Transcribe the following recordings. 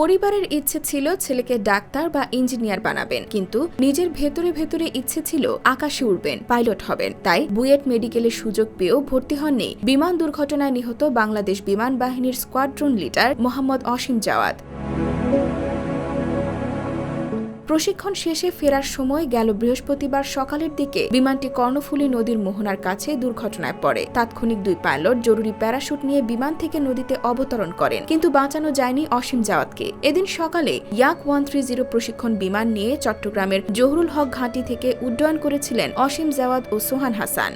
পরিবারের ইচ্ছে ছিল ছেলেকে ডাক্তার বা ইঞ্জিনিয়ার বানাবেন, কিন্তু নিজের ভেতরে ভেতরে ইচ্ছে ছিল আকাশে উড়বেন, পাইলট হবেন। তাই বুয়েট মেডিকেলের সুযোগ পেয়েও ভর্তি হননি বিমান দুর্ঘটনায় নিহত বাংলাদেশ বিমান বাহিনীর স্কোয়াড্রন লিডার মোহাম্মদ অসীম জাওয়াদ প্রশিক্ষণ শেষে ফেরার সময় গেল বৃহস্পতিবার সকালের দিকে। বিমানটি কর্ণফুলী নদীর মোহনার কাছে দুর্ঘটনায় পড়ে। তাৎক্ষণিক দুই পাইলট জরুরি প্যারাশুট নিয়ে বিমান থেকে নদীতে অবতরণ করেন, কিন্তু বাঁচানো যায়নি অসীম জাওয়াতকে। এদিন সকালে ইয়াক ওয়ান থ্রি জিরো প্রশিক্ষণ বিমান নিয়ে চট্টগ্রামের জহুরুল হক ঘাঁটি থেকে উড্ডয়ন করেছিলেন অসীম জাওয়াত ও সোহান হাসান।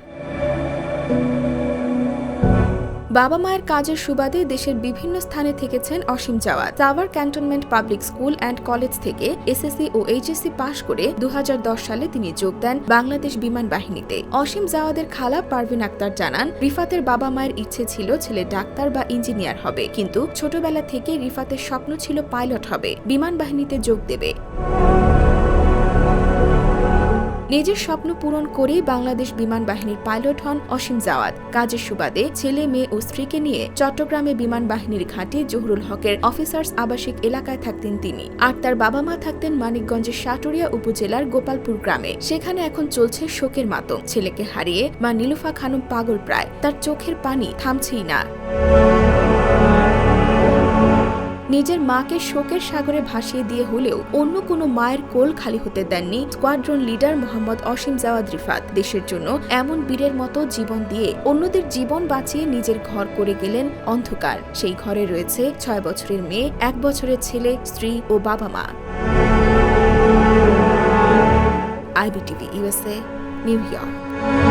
বাবা মায়ের কাজের সুবাদে দেশের বিভিন্ন স্থানে থেকেছেন Asim Jawad. Tower cantonment public school and college থেকে এসএসসি ও এইচএসসি পাশ করে দু হাজার দশ সালে তিনি যোগ দেন বাংলাদেশ বিমান বাহিনীতে। অসীম জাওয়াদের খালা পারভিন আক্তার জানান, রিফাতের বাবা মায়ের ইচ্ছে ছিল ছেলে ডাক্তার বা ইঞ্জিনিয়ার হবে, কিন্তু ছোটবেলা থেকে রিফাতের স্বপ্ন ছিল পাইলট হবে, বিমান বাহিনীতে যোগ দেবে। নিজের স্বপ্ন পূরণ করেই বাংলাদেশ বিমান বাহিনীর পাইলট হন অসীম জাওয়াত। কাজের সুবাদে ছেলে, মেয়ে ও স্ত্রীকে নিয়ে চট্টগ্রামে বিমান বাহিনীর ঘাঁটি জহুরুল হকের অফিসার্স আবাসিক এলাকায় থাকতেন তিনি। আর তার বাবা মা থাকতেন মানিকগঞ্জের সাটুরিয়া উপজেলার গোপালপুর গ্রামে। সেখানে এখন চলছে শোকের মাতম। ছেলেকে হারিয়ে মা নীলুফা খানম পাগল প্রায়। তার চোখের পানি থামছেই না। নিজের মাকে শোকের সাগরে ভাসিয়ে দিয়ে হলেও অন্য কোনো মায়ের কোল খালি হতে দেননি স্কোয়াড্রন লিডার মোহাম্মদ অসীম জাওয়াদ রিফাত। দেশের জন্য এমন বীরের মতো জীবন দিয়ে অন্যদের জীবন বাঁচিয়ে নিজের ঘর করে গেলেন অন্ধকার। সেই ঘরে রয়েছে ছয় বছরের মেয়ে, এক বছরের ছেলে, স্ত্রী ও বাবা মা। IBTV USA New York.